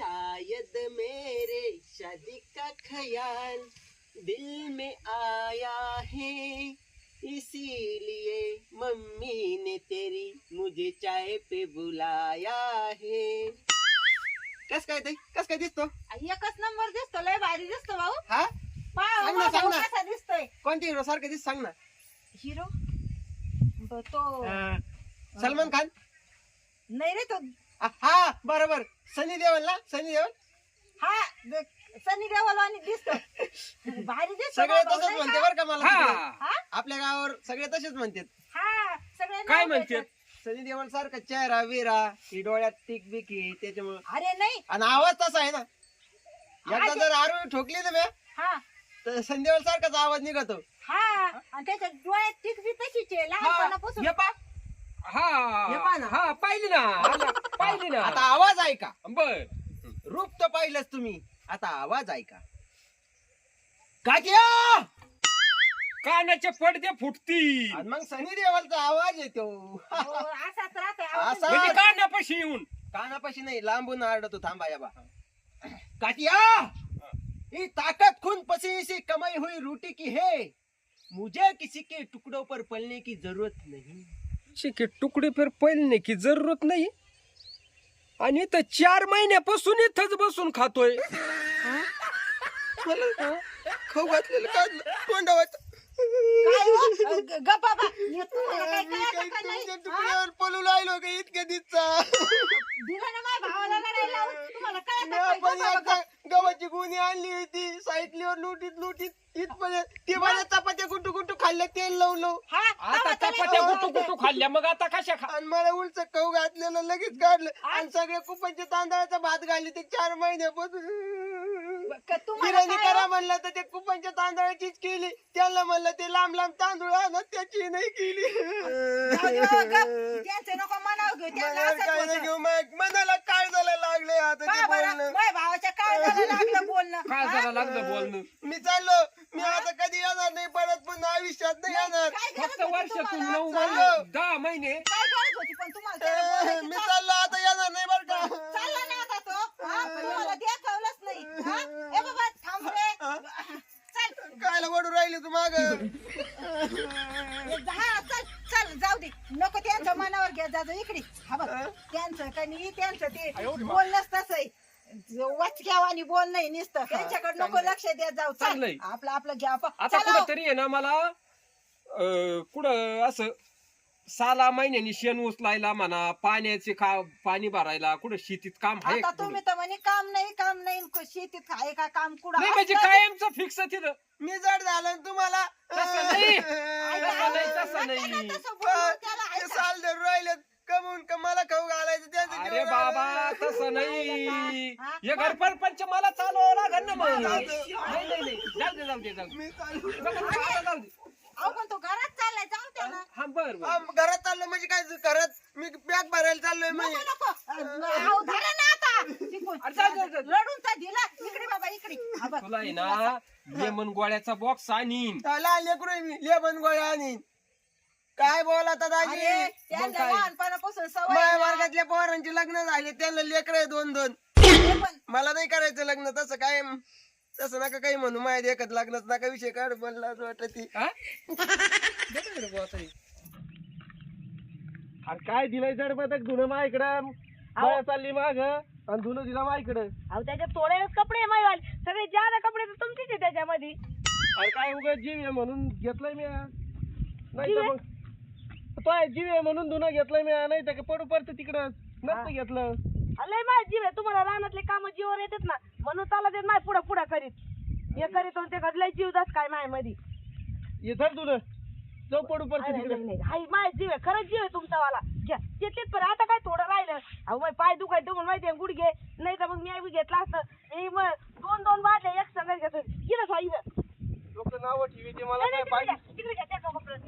शायद मेरे शादी का ख्याल दिल में आया है। इसीलिए मम्मी ने तेरी मुझे चाय पे बुलाया है। कस काय ते? कस काय दिसतो? एकच नंबर दिसतो लय भारी दिसतो भाऊ. हा? पहा सांग ना, सांग ना. कसा दिसतोय. कोणत्या हिरो सारखं दिस सांग ना. हिरो? तो अं, सलमान खान? नाही रे तो हा बरोबर. सनी देवल ना सनी देवल हा द- सनी देओल आणि दिसतो. भारी दिसतो सगळे तसंच नाही म्हणते? बरं का मला. हा. हा? आपल्या गावावर सगळे तसेच म्हणतात. हा सगळे काय नाव म्हणते घेतात. सनी देवल सारखा चेहरा विरा ही डोळ्यात टिक बिकी त्याच्यामुळे. अरे नाही. आणि आवाज तसा आहे ना. एकदा जर आरोळी ठोकली ना हा. तर सनी देवल सारखाच आवाज निघतो. हा आणि त्याच्या डोळ्यात टिक बी तशीच आहे हा, लहानपणापासून. हे हे. पहा ना. हा हा पाहिली ना. आला, पाहिली ना आता आवाज ऐका. बर. रूप तर पाहिलंच तुम्ही. आता आवाज ऐका. काकिया! कानाचे पडदे फुटतील आणि मग सनी देवलचा आवाज येतो. हो, असाच राहतोय असा-. म्हणजे कानापाशी येऊन. कानापाशी नाही लांबून आरडतो. थांबा या बा. काटिया ये ताकत खून पसीने से कमाई हुई रोटी की है? मुझे किसी के टुकड़ों पर पलने की जरूरत नहीं. के तुकडे फिर पळणे की जरूरत नाही? आणि इथं चार महिन्यापासून इथंच बसून खातोय. मला खाऊ घातलेलं काढलं तोंडावाचं काय हो? काय? काही नाही? तुमच्या पळू लागलो का इतक्या दिसचा दिलं ना माझ्या भावाला लावून. तुम्हाला कळतं गव्हाची गुणी आणली होती. सायकलीवर लुटीत लुटीत इथपर्यंत ते मला चपात्या गुटू गुटू खाल्ल्या तेल लावून हा, आता चपात्या गुटू गुटू खाल्ल्या? मग आता कशा खा आणि मला उलच खाऊ घातलेलं लगेच काढलं. आणि सगळे कुपनचे तांदळाचा भात घालले ते चार महिन्यापासून. काय करा हो? म्हणलं तर ते कुपनच्या तांदळाचीच केली त्याला म्हणलं ते लांब लांब तांदूळ आणत त्याची नाही केली जाऊ दे बाबा, गप. त्यांचं नको म्हणावं घेऊ, त्यांचं मला असंच काय नाही होतं. घेऊ मग मनाला काय झालं लागले आता का ते बरं? बोलणं माझ्या भावाच्या काळजाला लागलं बोलणं काय हा? जरा लागलं बोलणं मी चाललो मी आता कधी येणार नाही परत पण आयुष्यात नाही येणार काय गरज फक्त होती वर्षातून तुम्हाला? नऊ. महिने दहा महिने काय गरज होती पण तुम्हाला त्याला ए, बोलायची? मी चाल- चाललो आता येणार नाही बर का चालला ना आता तो हा? पण तुम्हाला देखावलंच नाही हा? ए बाबा थांब रे चल कायला वडू राहिली तू माग. हा चल चल जाऊ दे. नको त्यांच्या मनावर घ्या जा इकडे. हा बघ त्यांचं का नाही त्यांचं ते बोलणंच तसं आहे वाचक्यावानी बोल नाही नुसतं. त्यांच्याकडे नको लक्ष द्या जाऊ. चांगलंय. आपलं आपलं घ्या. आता चला. कुठं तरी आहे ना मला अं, कुठं असं साला महिन्यानी शेण उचलायला म्हणा पाण्याचे का पाणी भरायला कुठं शेतीत काम आहे आता का तुम्ही? तर म्हणे काम नाही काम नाही क- शेतीत आहे का काम कुठं नाही म्हणजे असलं कायमचं फिक्स तिथं मी जड झालं तुम्हाला तसं नाही. ऐका, तसं नाही, तसं नका नाही. ना तसं बोलू, त्याला ते ऐका. साल धरून राहिले कमवून का मला खाऊ घालायचं त्यांचं अरे जेवण बाबा. तसं नाही हा? हे घर परपंच मला चालवावं लागेल ना मग नाही दे. नाही नाही जाऊ दे जाऊ दे जाऊ दे मी चाललो. जाऊ दे, आता जाऊ दे अहो पण तो घरात चाललाय जाऊ द्या ना हा बर बर. घरात चाललो म्हणजे काय घरात? मी बॅग भरायला चाललोय नको म्हणजे नको अहो, धरा ना आता. तिकून. अरे, जा, जा, जा. रडून तर दिला. इकडे बाबा इकडे. हा बघ. तुला आहे ना लेमन गोळ्याचा बॉक्स आणीन. त्याला लेकरू आहे मी. लेबन गोळ्या आणि काय बोलता दाजी अरे मग त्यांना काय? लहानपणापासून सवय माझ्या आहे ना. वर्गातल्या पोरांचे लग्न झाले. त्यांना लेकर आहे दोन दोन. पण. मला नाही करायचं लग्न. तसं काय तसं नका काही म्हणू. माझ्या देखत लग्नाच नका विषय काढ म्हणला असं वाटत ती. हा? दे ना रे बुवा ताई. अरे काय दिलंय जड बदक धुणं माझ्याकडं माया चालली माग. आणि धुणं दिला माझ्याकडं अहो त्याच्यात थोडे कपडे माईवाले. सगळे ज्यादा कपडे तर तुमचेच आहे त्याच्यामध्ये. अरे काय उगाच जीव आहे म्हणून घेतलंय मी नाही जीव तर आहे? मग तो आहे जीव आहे म्हणून धुणं घेतलंय मी नाही तर पडू पडतं तिकडं. नसतं घेतलं. लय माझ जीव आहे. तुम्हाला रानातले काम जीवर येतात ना. म्हणून चाला ते माय पुढं पुढं करीत. हे करीत आणि ते करीत. लय जीव दास काय मायमध्ये हे धर धुणं. जाऊ पडू पडतं नाही तिकडे. नाही, नाही. हाय माय जीव आहे. खरंच जीव आहे तुमचा वाला घ्या घेतलेत पण आता काय थोडं राहिलं. अहो मग पाय दुखाय तुम्हाला माहिती आहे गुडघे. नाही तर मग मी बी घेतला असतं. मी मग दोन दोन बाटल्या एक संघ घेतो गेलं साईनं लोक नाव ठेवी ते मला काय पाहिजे? तिकडे घ्या, त्या कपड्यात.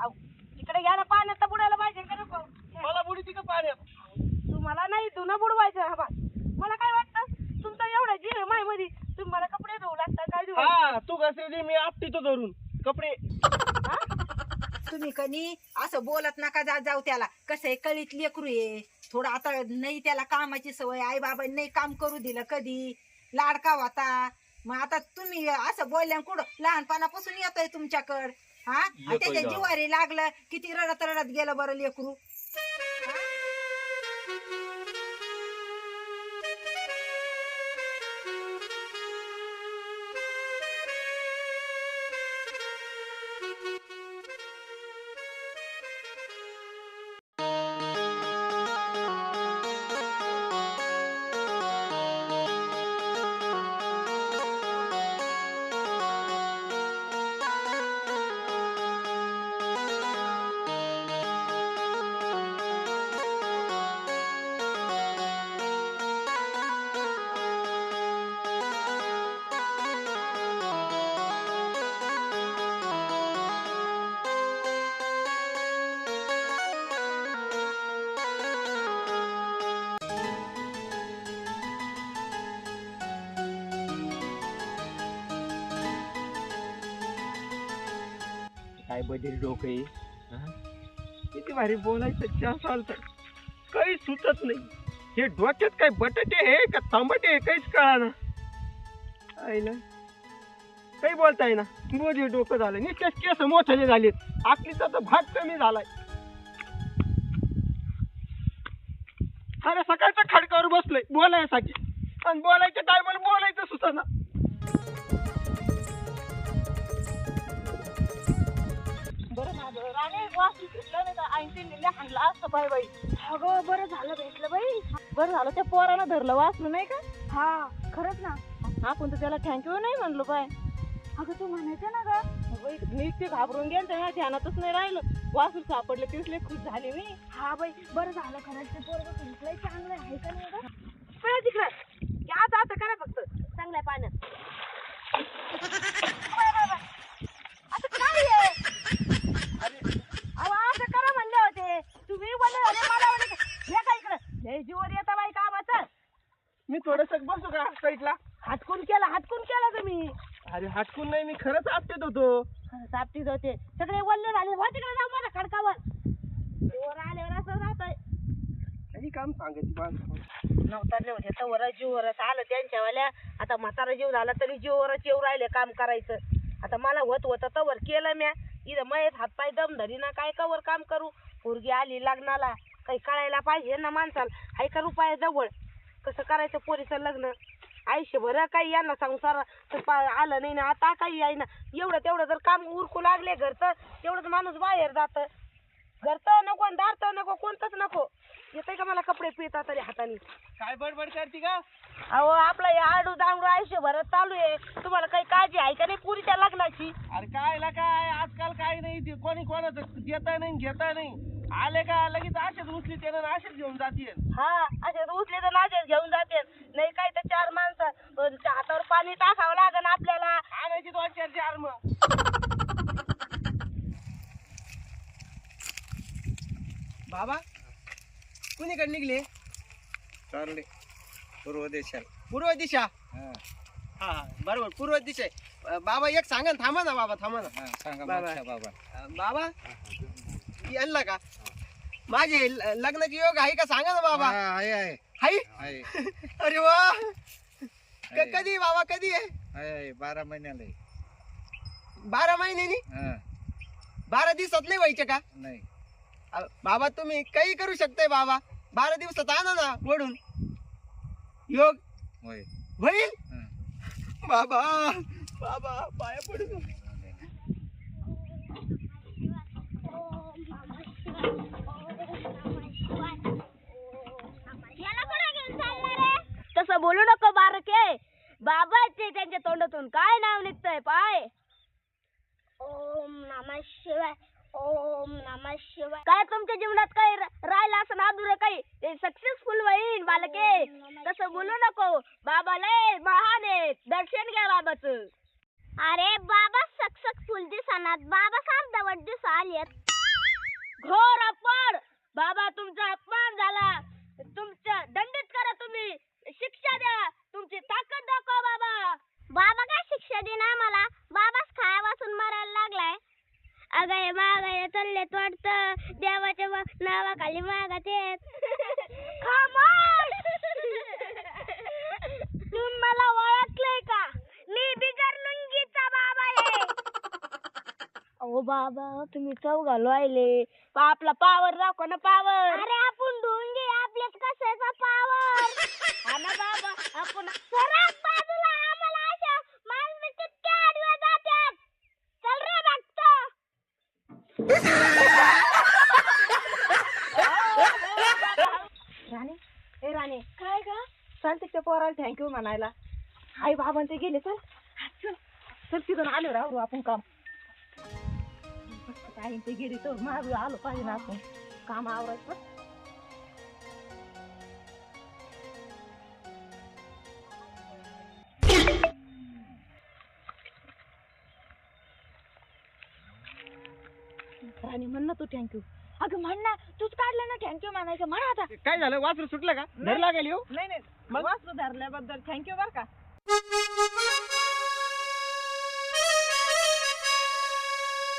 अहो, तिकडे घ्या ना पाण्यात तर बुडायला पाहिजे का नको? मला बुडी तिकडे पाण्यात? तुम्हाला नाही धुणं बुडवायचं हा बा. मला काय वाटतं? तुमचा एवढा जीव आहे मायमध्ये. तुम्ही मला कपडे धुवू लागता काय धुवू हा तू कसे मी आपटीतो धरून. कपडे? तुम्ही कनी असं बोलत नका जात जाऊ त्याला. कसं आहे कळीत लेकरू आहे. थोडं आता नाही त्याला कामाची सवय आई बाबा नाही काम करू दिलं कधी. लाडका होता. मग आता तुम्ही असं बोलल्या कुठं? लहानपणापासून येतोय तुमच्याकड. हा? आणि त्याच्या. जिवारी लागलं किती रडत रडत गेलं बरं लेकरू. बदल डोकं हा? किती भारी बोलायचं चहा चालतं काही सुचत नाही. हे डोक्यात काय बटाटे आहे का टमाटे आहे काहीच कळा ना ना काही बोलताय ना मोजे डोकं झालं. नुसतेच केस मोठे झालेत. आकलीचा तर भाग कमी झालाय. अरे सकाळच्या खडकावर बसलोय बोलायसाठी. आणि बोलायच्या टायमाला बोलायचं सुद्धा राणे वास भेटलं नाही तर ऐंशी हाणला असतं बाई बाई. अगं बरं झालं भेटलं बाई. बरं झालं त्या पोरानं धरलं वाचलं नाही का? हा खरंच ना. आपण तर त्याला थँक्यू नाही म्हणलो बाय. अगं तू म्हणायचं ना ग. बाई मी ते घाबरून गेलं ना ध्यानातच नाही राहिलं. वासूर सापडले तेच लय खुश झाले मी. हा बाई बरं झालं खरंच. ते पोरग लय चांगलं आहे का नाही ग पळा तिकडं आता आता करा फक्त चांगल्या पाण्यात बाय, बाय, बाय. आता काय आहे अहो असं करा म्हणले होते तुम्ही बोलले होते मला म्हणे हे काय इकडं हे जीवर येता बाई कामाचं मी थोडस बसू का साईडला हटकून केलं हटकून केलं तुम्ही अरे हटकून नाही मी खरंच आपटेत होतो. सापटीत होते. सगळे वल्ले झाले. हो तिकडे जाऊ माझ्या खडकावर. जीवर आल्यावर असं राहतंय. काही काम सांगायची बात नवतारले होते तवर जीवरच आलं त्यांच्यावाल्या आता म्हातारा जीव झाला तरी जीवरच येऊ राहिले काम करायचं. आता मला होत होतं तवर केलं म्या. इथं मयत हातपाय दम धरी ना काय कवर काम करू? पोरगी आली लग्नाला. काही कळायला पाहिजे ना माणसाला. हाय का रुपया जवळ? कसं करायचं पोरीचं लग्न? आयुष्यभर काही यांना संसार आलं नाही ना आता काही आहे ना. एवढं तेवढं जर काम उरकू लागले घरचं तेवढंच माणूस बाहेर जातं. घरचं नको आणि दारचं नको कोणतंच नको. येतंय का मला कपडे पिता तरी हाताने? काय बडबड करते का? अहो आपलं हे आडू दांगडू आयुष्यभर चालू आहे. तुम्हाला काही काळजी आहे का नाही पुरीच्या लग्नाची? अरे काय ला काय? आजकाल काय नाही ते कोणी कोणाचं देता नाही घेता नाही. आले का? लगेच असेच उचली त्यानं असेच घेऊन जाते हा असे उचले तर नाचेच घेऊन जाते नाही काय तर चार माणसं. अं, हातावर पाणी टाकावं लागन आपल्याला. आणायची दोन चार चार मग. बाबा कुणीकडे निघले? चालले पूर्व देशाला पूर्व दिशा? हा, हा बरोबर पूर्व दिशा आहे. अं, बाबा एक सांगा ना थांबा ना बाबा थांबा ना. हा, सांगा बाबा. बादशाह बाबा. अं, बाबा? यांना का? माझे ल- लग्नाची योग आहे का? सांगा ना बाबा. हा, आहे आहे. हाय आहे. अरे वा. क- आहे. कधी बाबा? कधी आहे? आहे आहे. बारा महिन्याला आहे. बारा महिन्यानी? हा. बारा दिवसात नाही व्हायचे का? नाही. अ, बाबा तुम्ही काही करू शकताय बाबा. बारा दिवसात आणा ना वडून योग. होय. होईल? हा. बाबा बाबा पाया पडू तसं बोलू नको बारके. बाबाचे त्यांच्या तोंडातून काय नाव निघतंय पाय. ओम नमः शिवाय ओम नमः शिवाय. काय तुमच्या जीवनात काही राहिलं असं अधुरं काही? ते सक्सेसफुल होईल बालके. तसं बोलू नको. बाबा लय महान आहे दर्शन घ्या बाबाचं. अरे बाबा सक्सेसफुल दिसनात. बाबा दिवस आलेत घोर अपमान! बाबा तुमचा अपमान झाला. तुमच्या दंडित करा तुम्ही. शिक्षा द्या. तुमची ताकद दाखवा बाबा. बाबा काय शिक्षा देणार मला बाबाच खाय वाचून मरायला लागलाय. अगं हे मागं चालले वाटतं. देवाच्या नावाखाली मागत येत खामोश तुम्ही मला ओळखलंय का मी बिगर लुंगीचा बाबा आहे अहो बाबा तुम्ही चव घालू राहिले. आपला पावर दाखव ना पावर अरे आपण ढोंगी आपल्यात कशाचा पावर हा ना बाबा आपण सरक बाजूला आम्हाला अशा माणसं किती आडव्या जात्यात. चल रे बघतो राणे ए राणे. काय का चालते त्या पोराला थँक्यू म्हणायला. आई बाबा ते गेले चल. चल. चल तिथून आलो राहू आपण काम. काय ते गेले तर माग आलो पाहिजे ना आपण. काम आवरायचं. राणी म्हण ना तू थँक्यू अगं म्हण ना तूच काढलं ना थँक्यू म्हणायचं. म्हण आता. काय झालं? वासरू सुटलं का? धर लागेल येऊ? नाही नाही. वाचलं धरल्याबद्दल थँक्यू बर का.